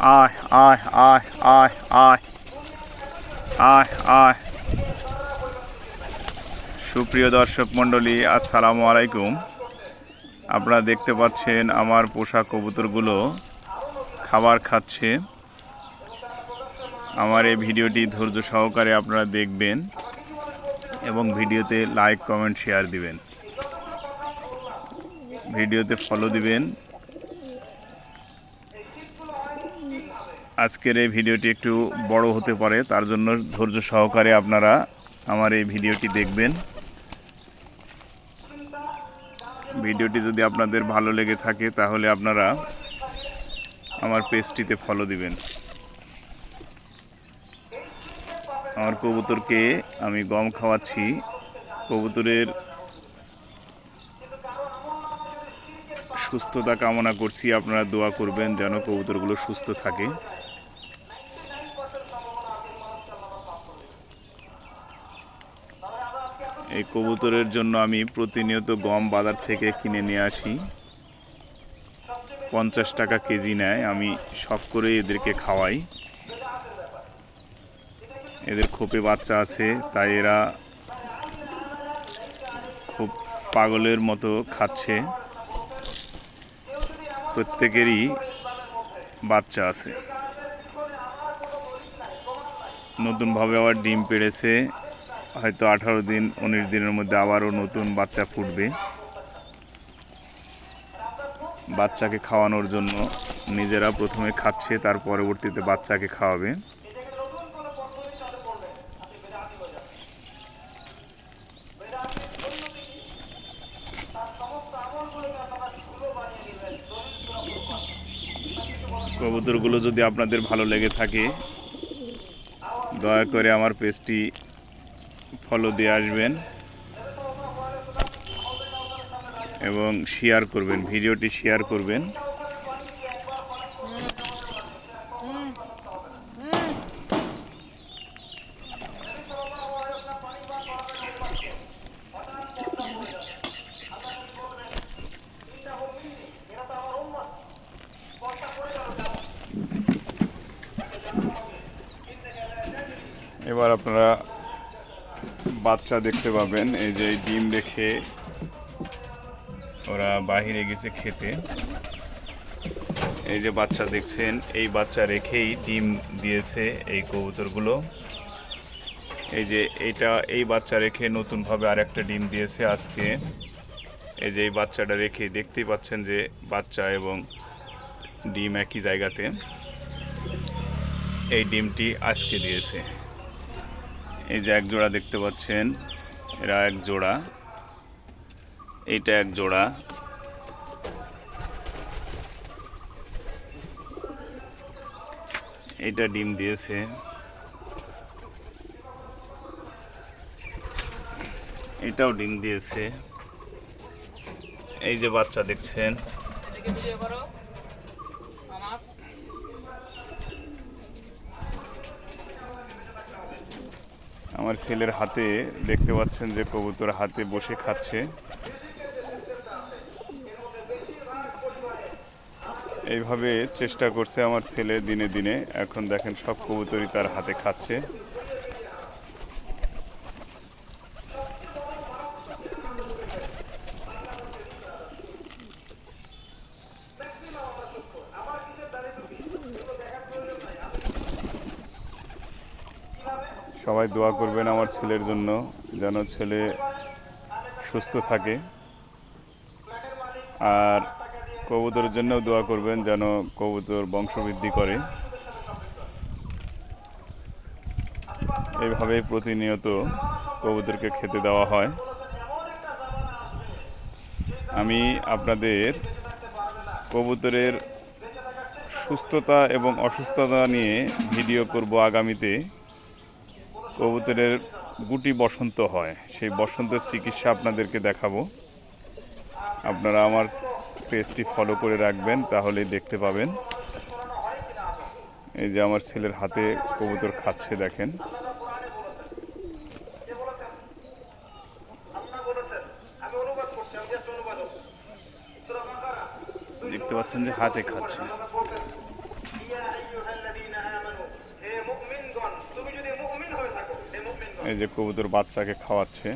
আয় আয় আয় আয় আয় আয় আয়। সুপ্রিয় দর্শক মণ্ডলী, আসসালামু আলাইকুম। আপনারা দেখতে পাচ্ছেন আমার পোষা কবুতরগুলো খাবার খাচ্ছে। আমার এই ভিডিওটি ধৈর্য সহকারে আপনারা দেখবেন এবং ভিডিওতে লাইক, কমেন্ট, শেয়ার দিবেন। ভিডিওতে ফলো দিবেন। আজকের এই ভিডিওটি একটু বড় হতে পারে, তার জন্য ধৈর্য সহকারে আপনারা আমার এই ভিডিওটি দেখবেন। ভিডিওটি যদি আপনাদের ভালো লেগে থাকে, তাহলে আপনারা আমার পেজটিতে ফলো দিবেন। আমার কবুতরকে আমি গম খাওয়াচ্ছি। কবুতরের সুস্থতা কামনা করছি। আপনারা দোয়া করবেন যেন কবুতরগুলো সুস্থ থাকে। এই কবুতরের জন্য আমি প্রতিনিয়ত গম বাজার থেকে কিনে নিয়ে আসি। পঞ্চাশ টাকা কেজি নেয়, আমি শখ করে এদেরকে খাওয়াই। এদের খোপে বাচ্চা আছে, তাই এরা খুব পাগলের মতো খাচ্ছে। প্রত্যেকেরই বাচ্চা আছে। নতুনভাবে আবার ডিম পেড়েছে। হয়তো আঠারো দিন, উনিশ দিনের মধ্যে আবারও নতুন বাচ্চা ফুটবে। বাচ্চাকে খাওয়ানোর জন্য নিজেরা প্রথমে খাচ্ছে, তার পরবর্তীতে বাচ্চাকে খাওয়াবে। কবুতরগুলো যদি আপনাদের ভালো লেগে থাকে, দয়া করে আমার পেজটি ফলো দিয়ে আসবেন এবং শেয়ার করবেন ভিডিওটি শেয়ার করবেন। এবার আপনারা বাচ্চা দেখতে পাবেন। এই যে ডিম রেখে ওরা বাহিরে গেছে খেতে। এই যে বাচ্চা দেখছেন, এই বাচ্চা রেখেই ডিম দিয়েছে এই কবুতরগুলো। এই যে এইটা এই বাচ্চা রেখে নতুনভাবে আরেকটা ডিম দিয়েছে আজকে। এই যে এই বাচ্চাটা রেখে দেখতেই পাচ্ছেন যে বাচ্চা এবং ডিম একই জায়গাতে। এই ডিমটি আজকে দিয়েছে। এই যে এক জোড়া দেখতে পাচ্ছেন, এরা এক জোড়া। এইটা এক জোড়া। এইটা ডিম দিয়েছে। এটাও ডিম দিয়েছে। এই যে বাচ্চা দেখছেন এটাকে ভিডিও করো আমার আমার ছেলের হাতে দেখতে পাচ্ছেন যে কবুতর হাতে বসে খাচ্ছে। এইভাবে চেষ্টা করছে আমার ছেলে দিনে দিনে। এখন দেখেন সব কবুতরই তার হাতে খাচ্ছে। সবাই দোয়া করবেন আমার ছেলের জন্য, যেন ছেলে সুস্থ থাকে। আর কবুতরের জন্যও দোয়া করবেন যেন কবুতর বংশবৃদ্ধি করে। এইভাবে প্রতিনিয়ত কবুতরকে খেতে দেওয়া হয়। আমি আপনাদের কবুতরের সুস্থতা এবং অসুস্থতা নিয়ে ভিডিও করব আগামীতে। কবুতরের গুটি বসন্ত হয়, সেই বসন্তের চিকিৎসা আপনাদেরকে দেখাবো। আপনারা আমার পেজটি ফলো করে রাখবেন, তাহলেই দেখতে পাবেন। এই যে আমার ছেলের হাতে কবুতর খাচ্ছে, দেখেন। দেখতে পাচ্ছেন যে হাতে খাচ্ছে। এই যে কবুতর বাচ্চাকে খাওয়াচ্ছে।